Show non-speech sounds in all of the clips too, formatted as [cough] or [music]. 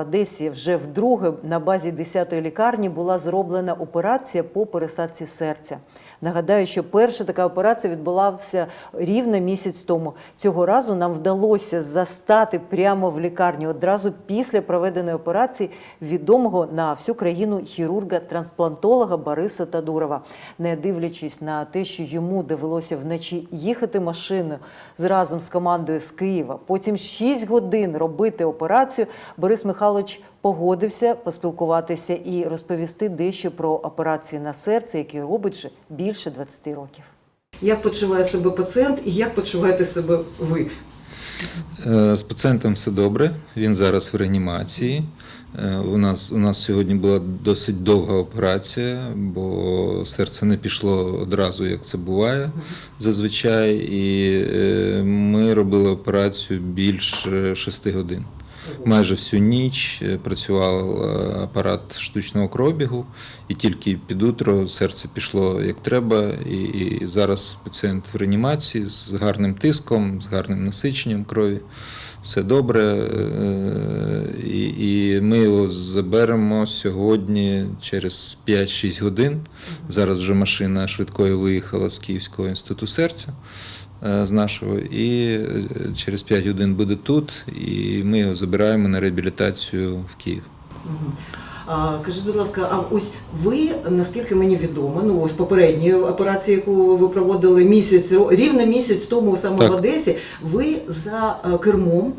Одесі вже вдруге на базі 10-ї лікарні була зроблена операція по пересадці серця. Нагадаю, що перша така операція відбулася рівно місяць тому. Цього разу нам вдалося застати прямо в лікарні одразу після проведеної операції відомого на всю країну хірурга-трансплантолога Бориса Тадурова. Не дивлячись на те, що йому довелося вночі їхати машиною разом з командою з Києва, потім 6 годин робити операцію. Борис Михайлович погодився поспілкуватися і розповісти дещо про операції на серце, які робить вже більше 20 років. Як почуває себе пацієнт і як почуваєте себе ви? Е, З пацієнтом все добре. Він зараз в реанімації. Е, У нас, у нас сьогодні була досить довга операція, бо серце не пішло одразу, як це буває зазвичай. І е, ми робили операцію більше 6 годин. Майже всю ніч е, працював е, апарат штучного кровобігу, і тільки під утро серце пішло як треба. І, і зараз пацієнт в реанімації з гарним тиском, з гарним насиченням крові. Все добре. е, І, і ми його заберемо сьогодні через 5-6 годин. Зараз вже машина швидкої виїхала з Київського інституту серця з нашого, і е, через 5 годин буде тут, і ми його забираємо на реабілітацію в Київ. Кажіть, будь ласка, а ось ви, наскільки мені відомо, ну ось попередні операції, яку ви проводили місяць, рівно місяць тому саме Так. в Одесі, ви за е, кермом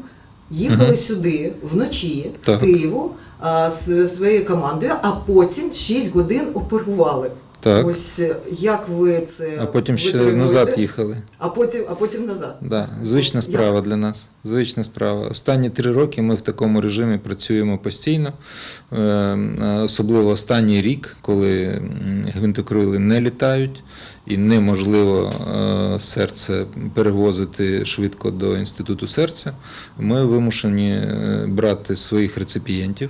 їхали Мгм. сюди вночі Так. з Києву а, з своєю командою, а потім 6 годин оперували. Так. Ось е, як ви це А потім ще витримуєте? назад їхали. А потім, а потім назад. Да, звична Як? справа для нас. Звична справа. Останні три роки ми в такому режимі працюємо постійно, Е, особливо останній рік, коли гвинтокрили не літають і неможливо е, серце перевозити швидко до інституту серця. Ми вимушені е, брати своїх реципієнтів.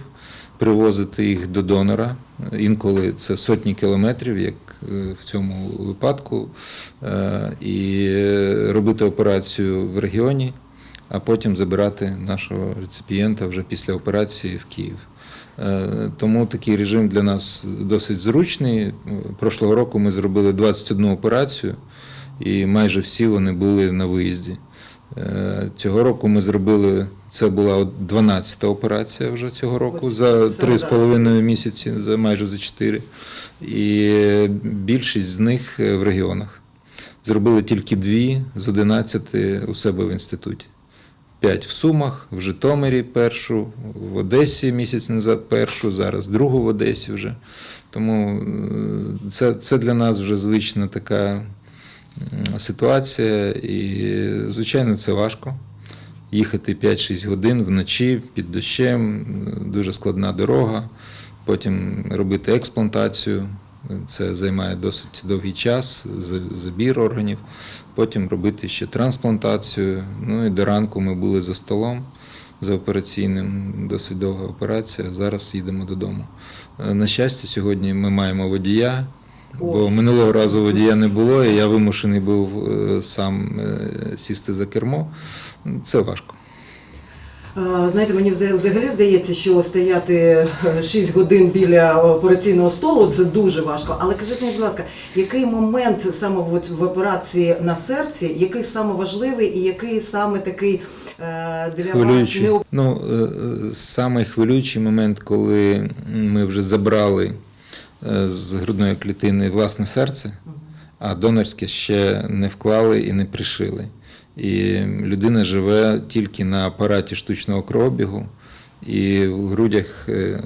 Привозити їх до донора, інколи це сотні кілометрів, як е, в цьому випадку, е, і робити операцію в регіоні, а потім забирати нашого реципієнта вже після операції в Київ. Е, Тому такий режим для нас досить зручний. Прошлого року ми зробили 21 операцію, і майже всі вони були на виїзді. Е, Цього року ми зробили, це була 12-та операція вже цього року, за це три з зараз. половиною місяці, за майже за 4. І більшість з них е, в регіонах. Зробили тільки дві з 11 у себе в інституті. П'ять в Сумах, в Житомирі першу, в Одесі місяць назад першу, зараз другу в Одесі вже. Тому е, це, це для нас вже звична така ситуація. І, звичайно, це важко. Їхати 5-6 годин вночі під дощем, дуже складна дорога, потім робити експлантацію. Це займає досить довгий час, забір органів. Потім робити ще трансплантацію. Ну і до ранку ми були за столом за операційним, досить довга операція. Зараз їдемо додому. Е, На щастя, сьогодні ми маємо водія, бо минулого разу водія не було, і я вимушений був е, сам е, сісти за кермо. Це важко. Е, Знаєте, мені взагалі здається, що стояти 6 годин біля операційного столу це дуже важко. Але кажіть мені, будь ласка, який момент саме в операції на серці, який саме важливий і який саме такий для Хвилюючий. вас не Ну, самий хвилюючий момент, коли ми вже забрали з грудної клітини власне серце, а донорське ще не вклали і не пришили. І людина живе тільки на апараті штучного кровобігу. І в грудях, е, е,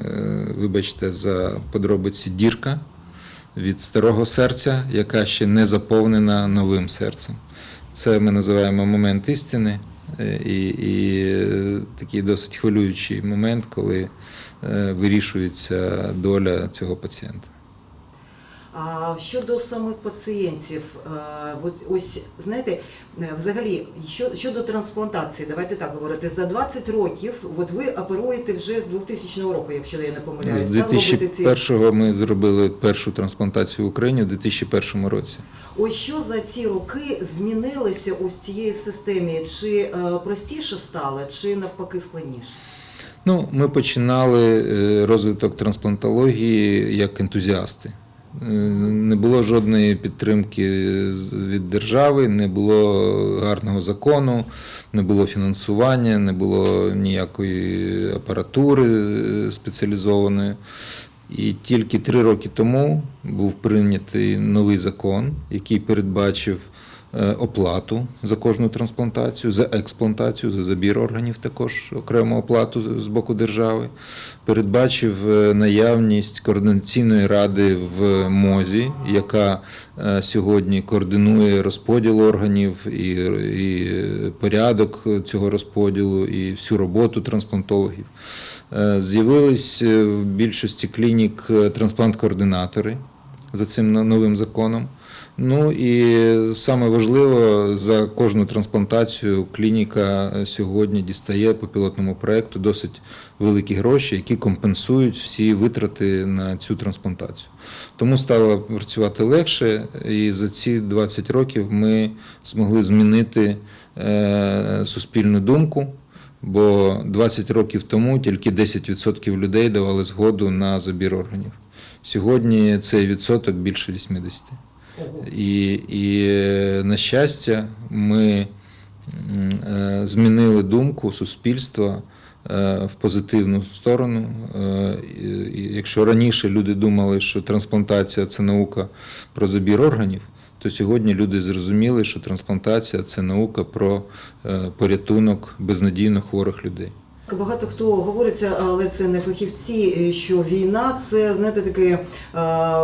вибачте, за подробиці дірка від старого серця, яка ще не заповнена новим серцем. Це ми називаємо момент істини. Е, І, і е, такий досить хвилюючий момент, коли е, вирішується доля цього пацієнта. А щодо самих пацієнтів, ось знаєте, взагалі, що, щодо трансплантації, давайте так говорити, за 20 років, от ви оперуєте вже з 2000 року, якщо я не помиляюсь. З так, робите ці- 2001-го ми зробили першу трансплантацію в Україні у 2001 році. Ось що за ці роки змінилося у цієї системі? Чи е, простіше стало, чи навпаки складніше? Ну, ми починали е, розвиток трансплантології як ентузіасти. Е, Не було жодної підтримки від держави, не було гарного закону, не було фінансування, не було ніякої апаратури спеціалізованої. І тільки три роки тому був прийнятий новий закон, який передбачив е, оплату за кожну трансплантацію, за експлантацію, за забір органів також окрему оплату з боку держави. Передбачив е, наявність координаційної ради в МОЗі, яка е, сьогодні координує розподіл органів і, і порядок цього розподілу, і всю роботу трансплантологів. Е, З'явились е, в більшості клінік е, трансплант-координатори за цим новим законом. Ну і саме важливо, за кожну трансплантацію клініка сьогодні дістає по пілотному проекту досить великі гроші, які компенсують всі витрати на цю трансплантацію. Тому стало працювати легше, і за ці 20 років ми змогли змінити суспільну думку. Бо 20 років тому тільки 10% людей давали згоду на забір органів. Сьогодні цей відсоток більше 80%. І, і на щастя, ми е, змінили думку суспільства е, в позитивну сторону. Е, Якщо раніше люди думали, що трансплантація це наука про забір органів, то сьогодні люди зрозуміли, що трансплантація це наука про е, порятунок безнадійно хворих людей. Багато хто говорить, але це не фахівці, що війна це знаєте такі е,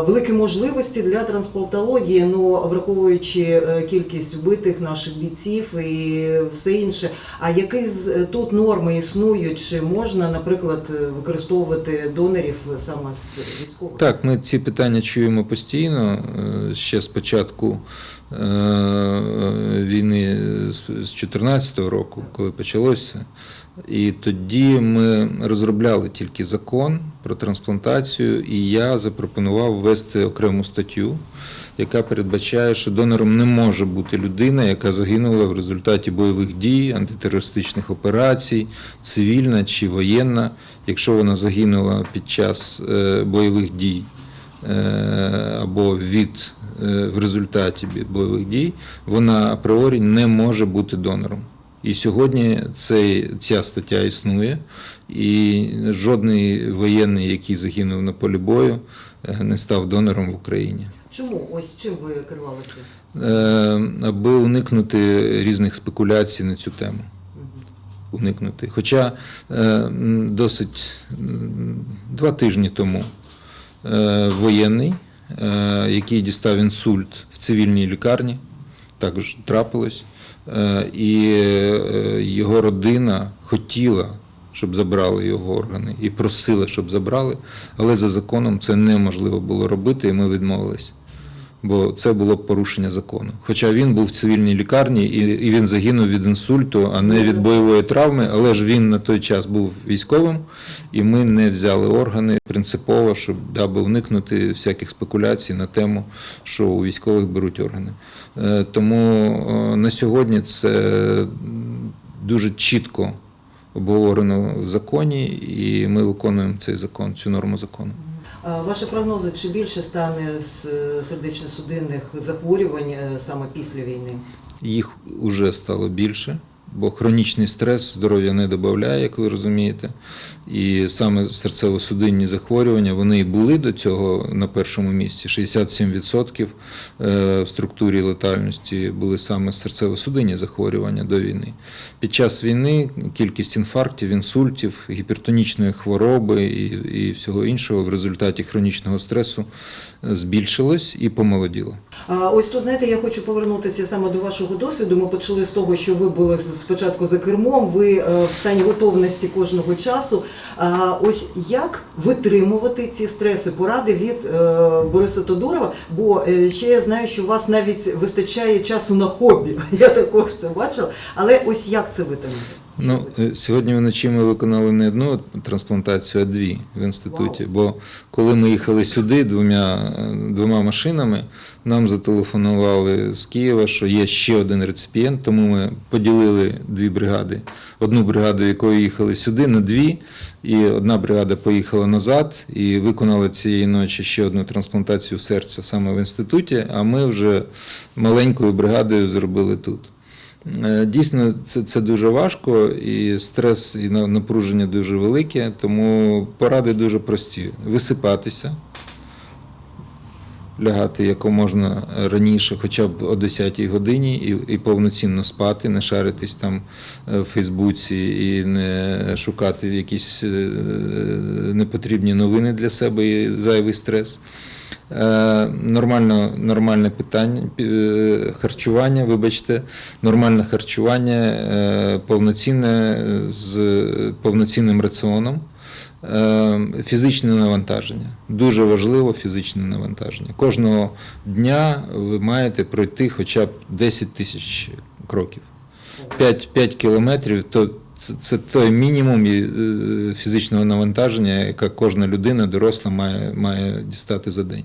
великі можливості для трансплантології. Ну враховуючи е, кількість вбитих наших бійців і все інше. А які тут норми існують? Чи можна, наприклад, використовувати донорів саме з військових? Так, ми ці питання чуємо постійно е, ще з початку е, війни з 2014 року, коли почалося. І тоді ми розробляли тільки закон про трансплантацію, і я запропонував ввести окрему статтю, яка передбачає, що донором не може бути людина, яка загинула в результаті бойових дій, антитерористичних операцій, цивільна чи воєнна, якщо вона загинула під час е, бойових дій е, або від в результаті бойових дій, вона апріорі не може бути донором. І сьогодні цей, ця стаття існує, і жодний воєнний, який загинув на полі бою, е, не став донором в Україні. Чому ось чим ви керувалися? Е, Аби уникнути різних спекуляцій на цю тему. Уникнути. Хоча е, досить два тижні тому е, воєнний, е, який дістав інсульт в цивільній лікарні, також трапилось, е, і е, його родина хотіла, щоб забрали його органи, і просила, щоб забрали, але за законом це неможливо було робити, і ми відмовились. Бо це було б порушення закону. Хоча він був в цивільній лікарні і, і він загинув від інсульту, а не від бойової травми. Але ж він на той час був військовим, і ми не взяли органи принципово, щоб даби уникнути всяких спекуляцій на тему, що у військових беруть органи. Е, Тому е, на сьогодні це дуже чітко обговорено в законі, і ми виконуємо цей закон, цю норму закону. А Ваші прогнози, чи більше стане е, сердечно-судинних захворювань е, саме після війни? Їх вже стало більше, бо хронічний стрес здоров'я не додає, як ви розумієте. І саме серцево-судинні захворювання вони і були до цього на першому місці. 67% е, в структурі летальності були саме серцево-судинні захворювання до війни. Під час війни кількість інфарктів, інсультів, гіпертонічної хвороби і, і всього іншого в результаті хронічного стресу е, збільшилось і помолоділо. Ось тут, знаєте, я хочу повернутися саме до вашого досвіду. Ми почали з того, що ви були спочатку за кермом, ви е, в стані готовності кожного часу. Ось як витримувати ці стреси? Поради від е, Бориса Тодорова. бо е, ще я знаю, що у вас навіть вистачає часу на хобі. [laughs] Я також це бачила. Але ось як це витримати? Ну, е, сьогодні вночі ми виконали не одну трансплантацію, а дві в інституті. Бо коли ми їхали сюди двома, е, двома машинами, нам зателефонували з Києва, що є ще один реципієнт, тому ми поділили дві бригади. Одну бригаду, якою їхали сюди, на дві, і одна бригада поїхала назад і виконала цієї ночі ще одну трансплантацію серця саме в інституті, а ми вже маленькою бригадою зробили тут. Е, Дійсно, це, це дуже важко, і стрес і напруження дуже велике, тому поради дуже прості: висипатися, лягати якомога раніше, хоча б о 10 годині, і, і повноцінно спати, не шаритись там е, в Фейсбуці і не шукати якісь е, непотрібні новини для себе і зайвий стрес. Е, Нормально, нормальне питання, е, харчування, вибачте, нормальне харчування, е, повноцінне з повноцінним раціоном. Фізичне навантаження. Дуже важливо фізичне навантаження. Кожного дня ви маєте пройти хоча б 10 тисяч кроків. 5, 5 кілометрів то це, це той мінімум е, фізичного навантаження, яке кожна людина доросла має, має дістати за день.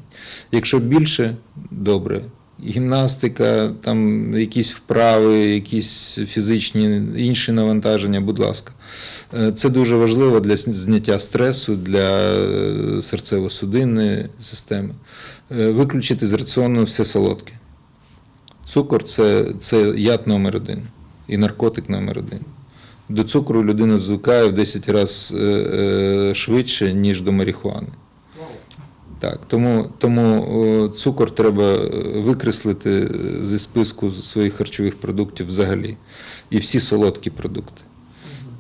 Якщо більше, добре. Гімнастика, там якісь вправи, якісь фізичні інші навантаження, будь ласка. Е, Це дуже важливо для зняття стресу, для е, серцево-судинної системи. Виключити з раціону все солодке. Цукор це, це яд номер один і наркотик номер один. До цукру людина звикає в 10 разів швидше, ніж до марихуани. Так, тому, тому цукор треба е, викреслити зі списку своїх харчових продуктів взагалі. І всі солодкі продукти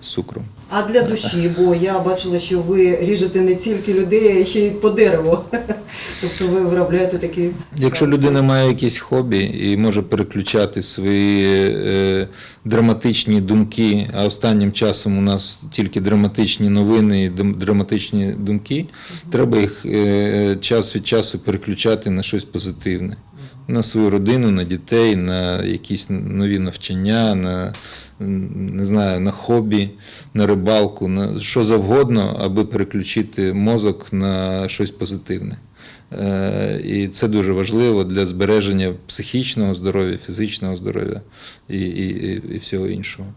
з цукром. А для душі, бо я бачила, що ви ріжете не тільки людей, а ще й по дереву. [laughs] Тобто ви виробляєте такі. Якщо людина має якесь хобі і може переключати свої е, драматичні думки, а останнім часом у нас тільки драматичні новини і драматичні думки, треба їх е, час від часу переключати на щось позитивне. На свою родину, на дітей, на якісь нові навчання, на не знаю, на хобі, на рибалку, на що завгодно, аби переключити мозок на щось позитивне. Е, І це дуже важливо для збереження психічного здоров'я, фізичного здоров'я і, і, і- всього іншого.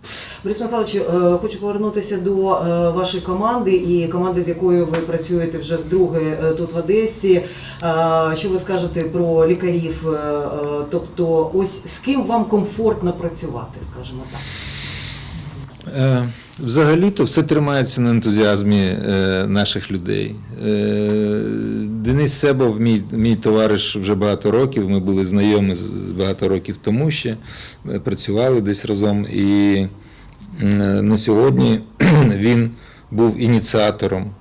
Борис Михайлович, е, хочу повернутися до е, вашої команди і команди, з якою ви працюєте вже вдруге тут в Одесі. Що ви скажете про лікарів? Тобто, ось з ким вам комфортно працювати, скажімо так? Е, Взагалі-то все тримається на ентузіазмі е, наших людей. Е, Денис Себов, мій, мій товариш вже багато років. Ми були знайомі багато років тому ще, працювали десь разом. І на сьогодні [clears throat] він був ініціатором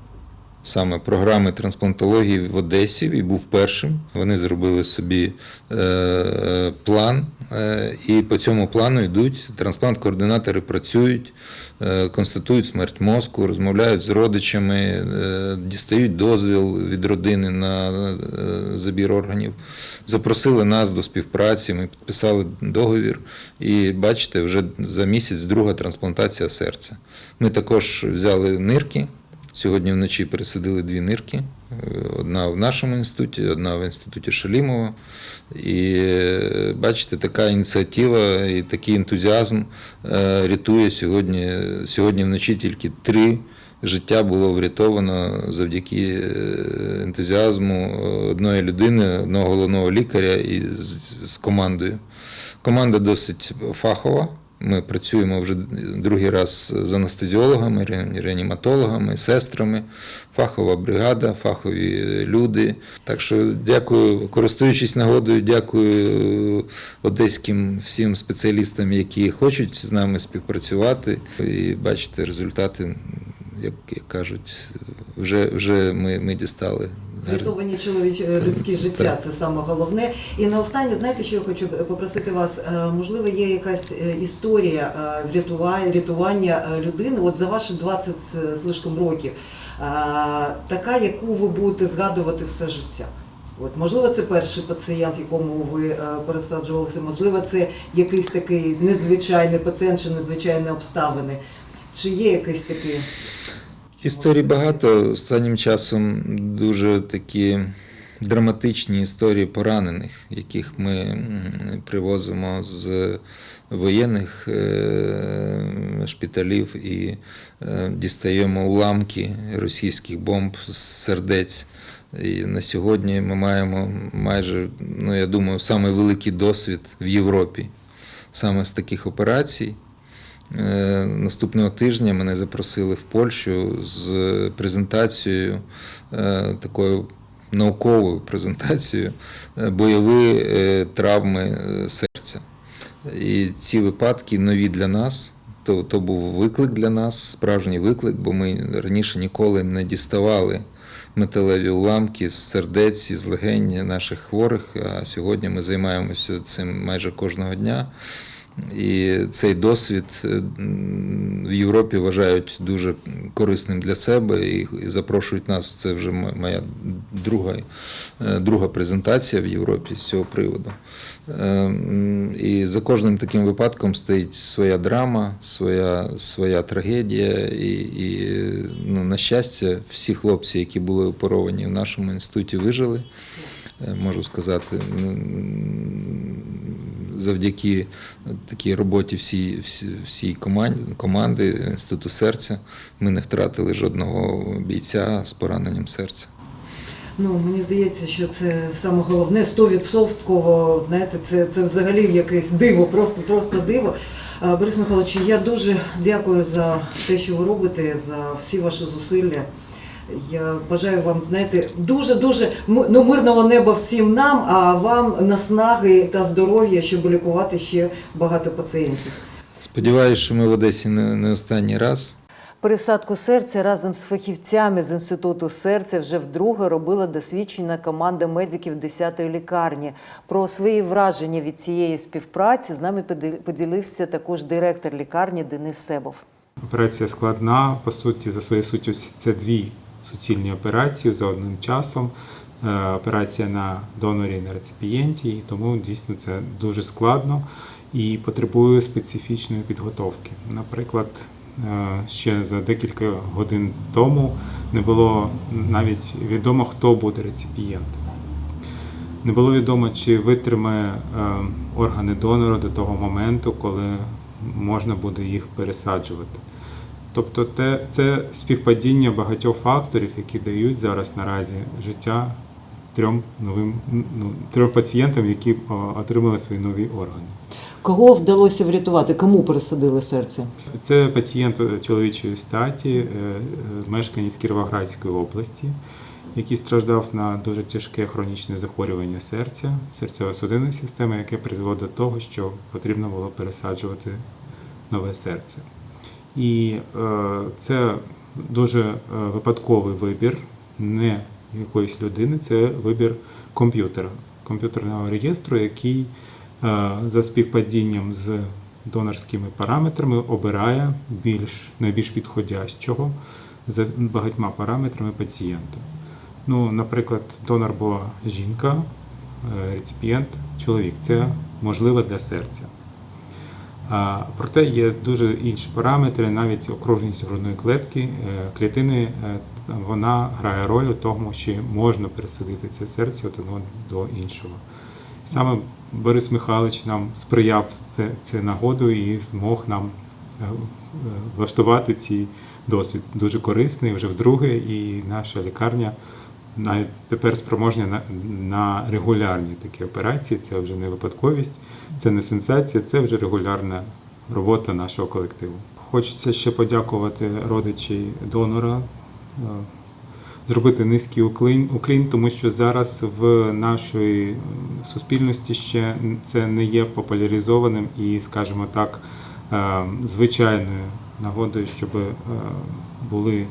саме програми трансплантології в Одесі і був першим. Вони зробили собі е, план, е, і по цьому плану йдуть. Трансплант-координатори працюють, е, констатують смерть мозку, розмовляють з родичами, дістають дозвіл від родини на забір органів. Запросили нас до співпраці, ми підписали договір. І бачите, вже за місяць друга трансплантація серця. Ми також взяли нирки. Сьогодні вночі пересадили дві нирки. Е, Одна в нашому інституті, одна в інституті Шалімова. І е, бачите, така ініціатива і такий ентузіазм е, рятує сьогодні. Сьогодні вночі тільки три життя було врятовано завдяки ентузіазму одної людини, одного головного лікаря і з командою. Команда досить фахова. Ми працюємо вже другий раз з анестезіологами, реаніматологами, сестрами, фахова бригада, фахові люди. Так що дякую, користуючись нагодою, дякую одеським всім спеціалістам, які хочуть з нами співпрацювати. І бачити результати, як, як кажуть, вже, вже ми, ми дістали. Врятовані чоловічі людські життя це саме головне. І на останнє, знаєте, що я хочу попросити вас? Е, Можливо, є якась е, історія е, рятування е, людини, от за ваші 20 з лишком років, е, така, яку ви будете згадувати все життя. От, можливо, це перший пацієнт, якому ви е, пересаджувалися, можливо, це якийсь такий незвичайний пацієнт чи незвичайні обставини. Чи є якийсь такий? Історій багато. Останнім часом дуже такі драматичні історії поранених, яких ми привозимо з воєнних е, шпиталів і е, дістаємо уламки російських бомб з сердець. І на сьогодні ми маємо майже, ну я думаю, самий великий досвід в Європі саме з таких операцій. Е, Наступного тижня мене запросили в Польщу з презентацією, е, такою науковою презентацією е, бойові травми серця. І ці випадки нові для нас. То, то був виклик для нас, справжній виклик, бо ми раніше ніколи не діставали металеві уламки з сердець і з легень наших хворих. А сьогодні ми займаємося цим майже кожного дня. І цей досвід е, в Європі вважають дуже корисним для себе і запрошують нас. Це вже моя друга, е, друга презентація в Європі з цього приводу. Е, І за кожним таким випадком стоїть своя драма, своя, своя трагедія. І, і ну, на щастя, всі хлопці, які були оперовані в нашому інституті, вижили. Е, Можу сказати, завдяки такій роботі всій, всі- всій команді, команди Інституту серця ми не втратили жодного бійця з пораненням серця. Ну, мені здається, що це саме головне, 100%, знаєте, це, це взагалі якесь диво, просто, просто диво. Борис Михайлович, я дуже дякую за те, що ви робите, за всі ваші зусилля. Я бажаю вам, знаєте, дуже-дуже ну, мирного неба всім нам, а вам наснаги та здоров'я, щоб лікувати ще багато пацієнтів. Сподіваюся, що ми в Одесі не, не останній раз. Пересадку серця разом з фахівцями з інституту серця вже вдруге робила досвідчена команда медиків 10-ї лікарні. Про свої враження від цієї співпраці з нами поділився також директор лікарні Денис Себов. Операція складна, по суті, за своєю суттю це дві суцільні операції за одним часом. Е, Операція на донорі і на реципієнті, і тому дійсно це дуже складно і потребує специфічної підготовки. Наприклад, е, ще за декілька годин тому не було навіть відомо, хто буде реципієнтом. Не було відомо, чи витримає е, органи донора до того моменту, коли можна буде їх пересаджувати. Тобто те, це співпадіння багатьох факторів, які дають зараз наразі життя трьом новим ну, трьом пацієнтам, які отримали свої нові органи. Кого вдалося врятувати? Кому пересадили серце? Це пацієнт чоловічої статі, е, е, мешканець Кіровоградської області, який страждав на дуже тяжке хронічне захворювання серця, серцево-судинної системи, яке призвело до того, що потрібно було пересаджувати нове серце. І е, це дуже е, випадковий вибір не якоїсь людини, це вибір комп'ютера, комп'ютерного реєстру, який е, за співпадінням з донорськими параметрами обирає більш, найбільш підходящого за багатьма параметрами пацієнта. Ну, наприклад, донор була жінка, реципієнт чоловік. Це можливо для серця. Проте є дуже інші параметри, навіть окружність грудної клетки, е, клітини, е, вона грає роль у тому, чи можна пересадити це серце одного до іншого. Саме Борис Михайлович нам сприяв це, це нагоду і змог нам е, влаштувати цей досвід. Дуже корисний вже вдруге, і наша лікарня навіть тепер спроможна на, на регулярні такі операції. Це вже не випадковість, це не сенсація, це вже регулярна робота нашого колективу. Хочеться ще подякувати родичі донора, е, зробити низький уклін, уклін, тому що зараз в нашій суспільності ще це не є популяризованим і, скажімо так, е, звичайною нагодою, щоб е, були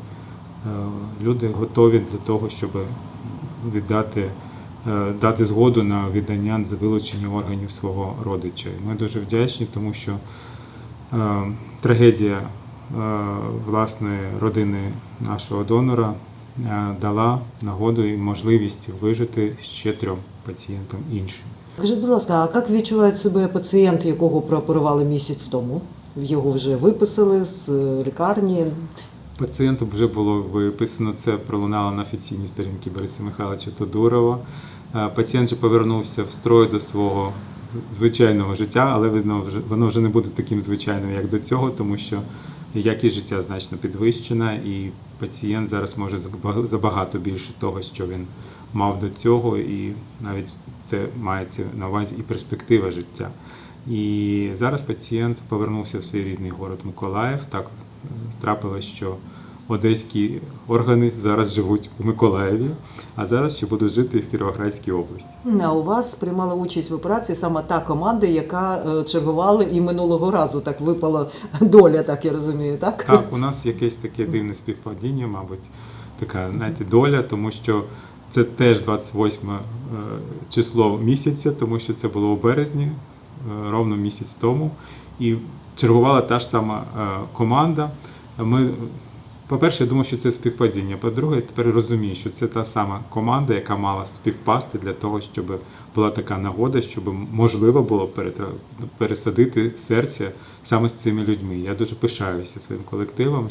люди готові для того, щоб віддати. е, Дати згоду на віддання за вилучення органів свого родича. Ми дуже вдячні, тому що е, трагедія е, власної родини нашого донора е, дала нагоду і можливість вижити ще трьом пацієнтам іншим. Скажіть, будь ласка, а як відчуває себе пацієнт, якого прооперували місяць тому? Його вже виписали з е, лікарні. Пацієнту вже було виписано, це пролунало на офіційній сторінці Бориса Михайловича Тодурова. Е, Пацієнт же повернувся в строй до свого звичайного життя, але воно вже, не буде таким звичайним, як до цього, тому що якість життя значно підвищена, і пацієнт зараз може забагато більше того, що він мав до цього, і навіть це мається на увазі і перспектива життя. І зараз пацієнт повернувся в свій рідний город Миколаїв. Так трапилось, що одеські органи зараз живуть у Миколаєві, а зараз ще будуть жити в Кіровоградській області. А у вас приймала участь в операції саме та команда, яка е, чергувала і минулого разу так випала доля, так я розумію, так? Так, [laughs] у нас якесь таке дивне співпадіння, мабуть, така знаєте, доля, тому що це теж 28 е, число місяця, тому що це було у березні, е, ровно місяць тому. І чергувала та ж сама е, команда. Ми, по-перше, я думав, що це співпадіння. По-друге, я тепер розумію, що це та сама команда, яка мала співпасти для того, щоб була така нагода, щоб можливо було пересадити серце саме з цими людьми. Я дуже пишаюся своїм колективом.